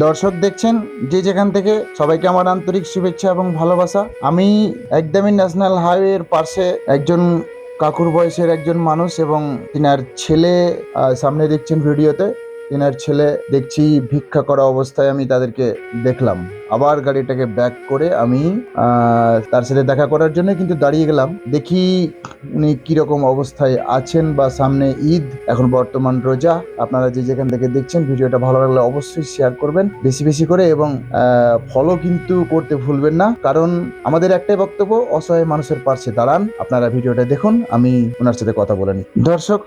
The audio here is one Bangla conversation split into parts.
দর্শক দেখছেন, যে যেখান থেকে সবাইকে আমার আন্তরিক শুভেচ্ছা এবং ভালোবাসা। আমি একদমই ন্যাশনাল হাইওয়ের পাশে একজন কাকুর বয়সের একজন মানুষ এবং তিনার ছেলে সামনে দেখছেন ভিডিওতে, তিনার ছেলে দেখছি ভিক্ষা করা অবস্থায় আমি তাদেরকে দেখলাম। আবার গাড়িটাকে ব্যাক করে আমি তার সাথে দেখা করার জন্য কিন্তু দাঁড়িয়ে গেলাম। দেখি উনি কীরকম অবস্থায় আছেন বা সামনে ঈদ, এখন বর্তমান রোজা। আপনারা যে যেখান থেকে দেখছেন, ভিডিওটা ভালো লাগলে অবশ্যই শেয়ার করবেন বেশি বেশি করে এবং ফলো কিন্তু করতে ভুলবেন না। কারণ আমাদের একটাই বক্তব্য, অসহায় মানুষের পাশে দাঁড়ান। আপনারা ভিডিওটা দেখুন, আমি ওনার সাথে কথা বলে নিই। দর্শক,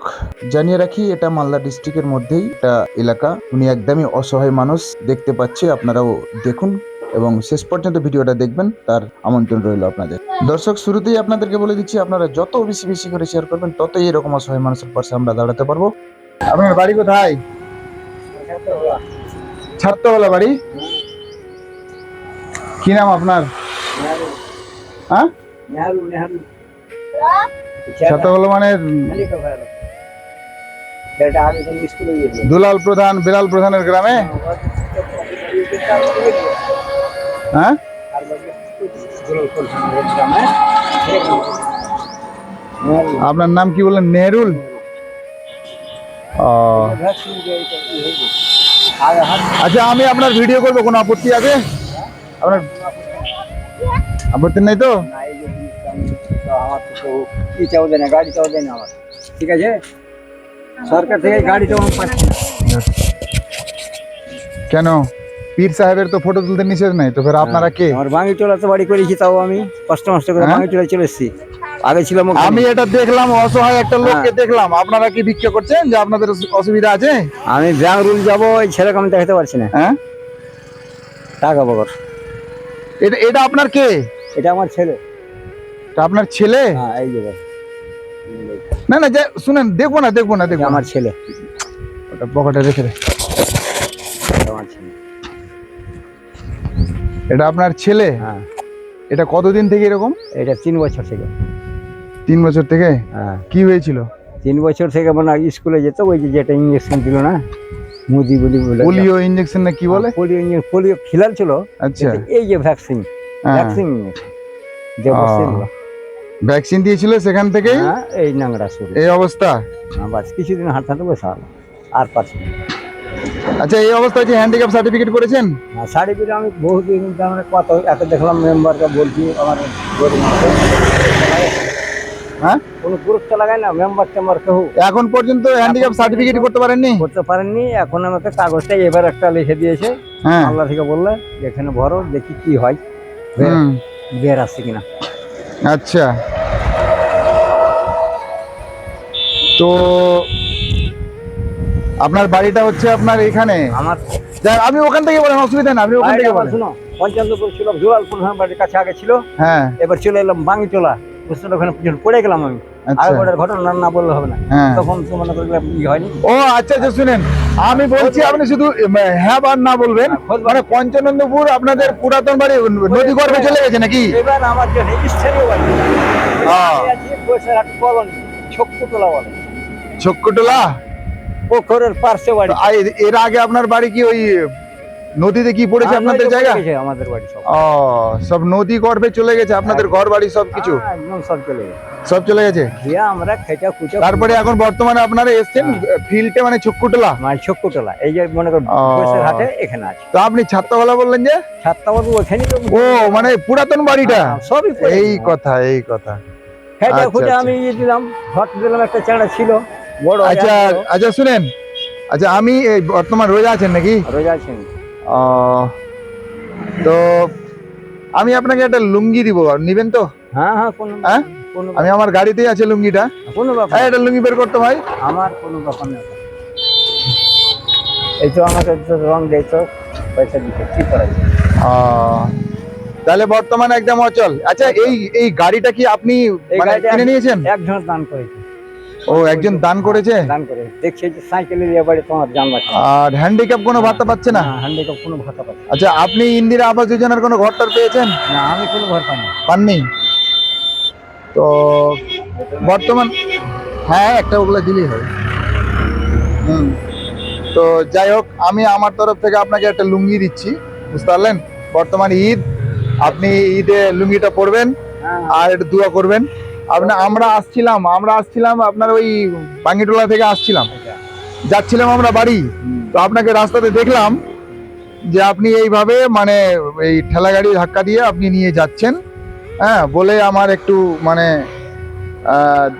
জানিয়ে রাখি, এটা মালদা ডিস্ট্রিক্টের মধ্যেই একটা এলাকা। উনি একদমই অসহায় মানুষ, দেখতে পাচ্ছে, আপনারাও দেখুন। এবং শেষ পর্যন্ত ভিডিওটা দেখবেন, তার আমন্ত্রণ রইল আপনাদের। দর্শক, শুরুতেই আপনাদেরকে বলে দিচ্ছি, আপনারা যত বেশি বেশি করে শেয়ার করবেন, ততই এরকম অসহায় মানুষের পাশে আমরা দাঁড়াতে পারব। আপনার বাড়ি কোথায়? ছাত্রবেলা বাড়ি? কি নাম আপনার? হ্যাঁ? মানে? দুলাল প্রধান বিলাল প্রধানের গ্রামে? হ্যাঁ আপনার নাম কি বললেন নেহরুল ও আচ্ছা আমি আপনার ভিডিও করব কোনো আপত্তি আছে আপনার আপত্তি নেই তো আমার তো কেউ ই চাও দেয় না গাড়ি চাও দেয় না আমার ঠিক আছে সরকার থেকে গাড়ি চাও পাচ্ছি না কেন পীর সাহেবের তো ফটো তুলতে নিষেধ নাই তো ফের আপনারা কে? আমার বাঙি চলাতে বাড়ি করেছি তাও আমি কষ্ট মষ্ট করে হ্যাঁ? বাঙি চলে চলে এসেছি। আগে ছিলাম। আমি এটা দেখলাম অসহায় একটা লোককে হ্যাঁ। দেখলাম। আপনারা কি ভিক্ষা করছেন যে আপনাদের অসুবিধা আছে? আমি ব্যাংক রুল যাব ওই ছেলেকে আমি দেখাতে পারছি না। হ্যাঁ? টাকা বগর। এটা এটা আপনার কে? এটা আমার ছেলে। এটা আপনার ছেলে? হ্যাঁ এই যে না না যে- শুনেন দেখব না দেখব না দেখব আমার ছেলে। ওটা পকেটে রেখে এটা আপনার ছেলে? হ্যাঁ। এটা কতদিন থেকে এরকম? এটা তিন বছর থেকে। তিন বছর থেকে? হ্যাঁ। কি হয়েছিল? তিন বছর থেকে মানে স্কুলে যেত ওই যে যেটা ইঞ্জেকশন দিল না মুদি বলি বলে। পোলিও ইঞ্জেকশন না কি বলে? পোলিও পোলিও খিলাল ছিল। আচ্ছা। এই যে ভ্যাকসিন হ্যাঁ। ভ্যাকসিন যে ভ্যাকসিন দিয়েছিল সেখান থেকেই? হ্যাঁ, এই নাংরা শুরু এই অবস্থা? হ্যাঁ, বাস কিছুদিন হাঁটতে বসে আর পারছি। আচ্ছা এই অবস্থায় যে হ্যান্ডিক্যাপ সার্টিফিকেট করেছেন? শাড়ি পিড়ে আমি বহুদিন কত এত দেখলাম মেম্বারকে বলছি আমার হ্যাঁ? কোনো না মেম্বার টেম্বার কেউ এখন পর্যন্ত হ্যান্ডিক্যাপ সার্টিফিকেট করতে পারেননি? করতে পারেননি এখন আমাকে কাগজটা এবার একটা লিখে দিয়েছে। হ্যাঁ। আল্লাহ থেকে বললে এখানে ভরো দেখি কি হয়। বের- বের আসছে কিনা। আচ্ছা। তো আপনার বাড়িটা হচ্ছে আপনার এখানে? আমার আপনি ওখান থেকে বলেন অসুবিধা না আপনি ওখান থেকে বলেন। ছিল বাড়ির কাছে আগে ছিল। হ্যাঁ। এবার চলে এলাম বাঙ্গিটোলা বুঝতে ওখানে পড়ে গেলাম আমি। আচ্ছা। ঘটনা না- বললে হবে না। হ্যাঁ। তখন তো মনে হয়নি। ও আচ্ছা আচ্ছা শুনেন আমি বলছি আপনি শুধু হ্যাঁ বা না বলবেন মানে পঞ্চানন্দপুর আপনাদের পুরাতন বাড়ি নদী গর্ভে চলে গেছে নাকি? এবার আমার যে স্থানীয় বাড়ি। হ্যাঁ। আমি আছি বসিরহাট কলোনি ছক্কুতলা বলে। ছক্কটোলা পোখরের পার্শ্বে বাড়ি। এর- আগে আপনার বাড়ি কি ওই নদীতে কি পড়েছে হ্যাঁ, আপনাদের জায়গা? আমাদের বাড়ি সব। ও সব নদী গর্ভে চলে গেছে আপনাদের ঘর বাড়ি সব কিছু? হ্যাঁ, একদম সব চলে গেছে। সব চলে গেছে? দিয়ে আমরা খেটা খুঁজে তারপরে এখন বর্তমানে আপনারা এসছেন ফিল্ডে মানে ছক্কুটোলা? মানে ছক্কুতলা এই যে মনে কর ও। বসিরহাটে এখানে আছে। তো আপনি ছাত্রবেলা বললেন যে? সাতটা বাবু ওখানে ও মানে পুরাতন বাড়িটা? হ্যাঁ, সবই এই কথা এই কথা। খেটা আচ্ছা, খুঁজে আচ্ছা। আমি ইয়ে দিলাম ঘট দিলাম একটা চাঁড়া ছিল। আচ্ছা আচ্ছা শুনেন। আচ্ছা আমি এই বর্তমান রোজা আছেন নাকি? রোজা আছেন। তো আমি আপনাকে একটা লুঙ্গি দিব নিবেন তো? হ্যাঁ হ্যাঁ কোনো হ্যাঁ? আমি আমার গাড়িতেই আছে লুঙ্গিটা। কোনো ব্যাপার একটা লুঙ্গি বের করতে ভাই। আমার কোনো ব্যাপার নেই। এই তো আমাকে রং দেয় পয়সা দিতে কি করা তাহলে বর্তমানে একদম অচল। আচ্ছা এই এই গাড়িটা কি আপনি মানে কিনে নিয়েছেন? একজন দান করেছে। ও একজন দান করেছে? দান করে দেখছে যে সাইকেলের এবারে তোমার জান বাঁচা। আর হ্যান্ডিক্যাপ কোনো ভাতা পাচ্ছে না? হ্যান্ডিক্যাপ কোনো ভাতা পাচ্ছে আচ্ছা আপনি ইন্দিরা আবাস যোজনার কোনো ঘরটার পেয়েছেন? না আমি কোনো ঘর পাইনি। পাননি? তো বর্তমান হ্যাঁ একটা ওগুলো দিলেই হবে। হুম। তো যাই হোক আমি আমার তরফ থেকে আপনাকে একটা লুঙ্গি দিচ্ছি বুঝতে পারলেন? বর্তমান ঈদ আপনি ঈদে লুঙ্গিটা পরবেন হ্যাঁ। আর একটু দোয়া করবেন। আপনার আমরা আসছিলাম আমরা আসছিলাম আপনার ওই বাঙ্গিটোলা থেকে আসছিলাম। যাচ্ছিলাম আমরা বাড়ি। তো আপনাকে রাস্তাতে দেখলাম যে আপনি এইভাবে মানে এই ঠেলা গাড়ি ধাক্কা দিয়ে আপনি নিয়ে যাচ্ছেন। হ্যাঁ বলে আমার একটু মানে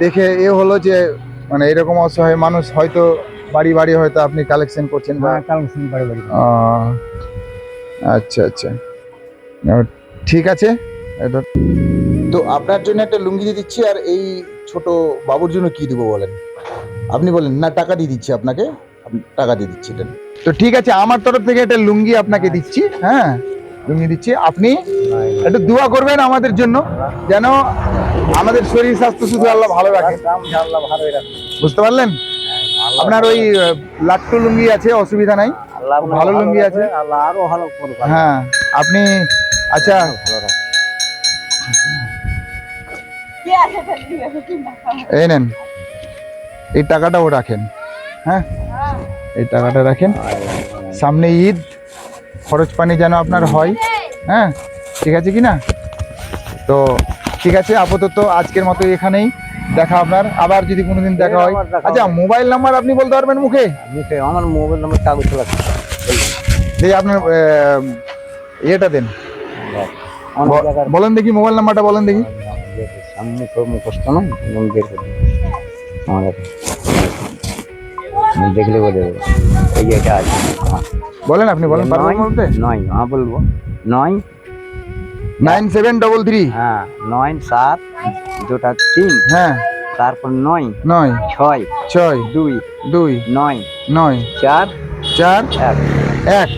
দেখে এ হলো যে মানে এরকম অসহায় মানুষ হয়তো বাড়ি বাড়ি হয়তো আপনি কালেকশন করছেন হ্যাঁ আচ্ছা আচ্ছা। ঠিক আছে। এটা তো আপনার জন্য একটা লুঙ্গি দিয়ে দিচ্ছি আর এই ছোট বাবুর জন্য কি দিব বলেন? আপনি বলেন না টাকা দিয়ে দিচ্ছি আপনাকে। টাকা দিয়ে দিচ্ছি এটা তো ঠিক আছে আমার তরফ থেকে একটা লুঙ্গি আপনাকে দিচ্ছি হ্যাঁ? লুঙ্গি দিচ্ছি। আপনি একটু দোয়া করবেন আমাদের জন্য যেন আমাদের শরীর স্বাস্থ্য শুধু আল্লাহ ভালো রাখে। বুঝতে পারলেন? আপনার ওই লাট্টু লুঙ্গি আছে অসুবিধা নাই। ভালো লুঙ্গি আছে। আল্লাহ আরও ভালো হ্যাঁ আপনি আচ্ছা। ভালো রাখে এই নেন। এই টাকাটাও রাখেন। হ্যাঁ? এই টাকাটা রাখেন। সামনে ঈদ খরচ পানি যেন আপনার হয়। হ্যাঁ? ঠিক আছে কি না? তো ঠিক আছে আপাতত আজকের মতো এখানেই দেখা আপনার। আবার যদি কোনোদিন দেখা হয়। আচ্ছা মোবাইল নাম্বার আপনি বলতে পারবেন মুখে? মুখে আমার মোবাইল নাম্বার কাগজ লাগছে আপনার ইয়েটা দেন। বলেন দেখি মোবাইল নাম্বারটা বলেন দেখি। মুখ মুখস্থ নয় আমি বের করে আমার আমি দেখলে বলে দেবো। এই যে এটা আছে। বলেন আপনি বলেন পারবেন নয় বলতে। নয় হ্যাঁ বলব। নয় নাইন সেভেন ডবল থ্রি। হ্যাঁ নয় সাত দুটা তিন। হ্যাঁ। তারপর নয় নয় ছয় ছয় দুই দুই নয় নয় চার চার এক। এক।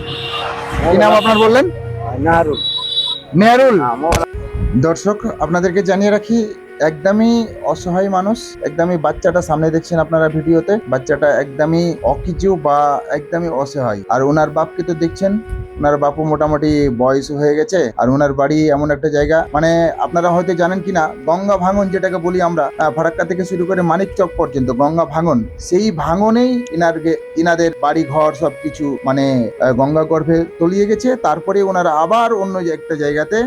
কি নাম আপনার বললেন? নাহরুল। নেহরুল। হ্যাঁ দর্শক আপনাদেরকে জানিয়ে রাখি একদমই অসহায় মানুষ, একদমই বাচ্চাটা সামনে দেখছেন আপনারা ভিডিওতে, বাচ্চাটা একদমই অকিচু বা একদমই অসহায়। আর ওনার বাপকে তো দেখছেন, ওনার বাপু মোটামুটি বয়স হয়ে গেছে, আর ওনার বাড়ি এমন একটা জায়গা। মানে আপনারা হয়তো জানেন কিনা, গঙ্গা ভাঙন যেটাকে বলি আমরা ফারাক্কা থেকে শুরু করে মানিক চক পর্যন্ত গঙ্গা ভাঙন, সেই ভাঙনেই ইনার ইনাদের বাড়ি ঘর সবকিছু মানে গঙ্গা গর্ভে তলিয়ে গেছে। তারপরে ওনারা আবার অন্য একটা জায়গাতে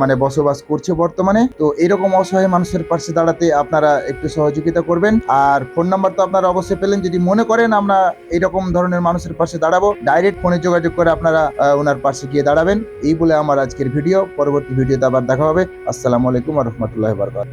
মানে বসবাস করছে বর্তমানে। তো এরকম অসহায় মানুষের পাশে দাঁড়াতে আপনারা একটু সহযোগিতা করবেন। আর ফোন নাম্বার তো আপনারা অবশ্যই পেলেন। যদি মনে করেন আমরা এরকম ধরনের মানুষের পাশে দাঁড়াবো, ডাইরেক্ট ফোনে যোগাযোগ করে আপনারা ওনার পাশে গিয়ে দাঁড়াবেন। এই বলে আমার আজকের ভিডিও। পরবর্তী ভিডিওতে আবার দেখা হবে। আসসালামু আলাইকুম রহমতুল্লাহ বারকাত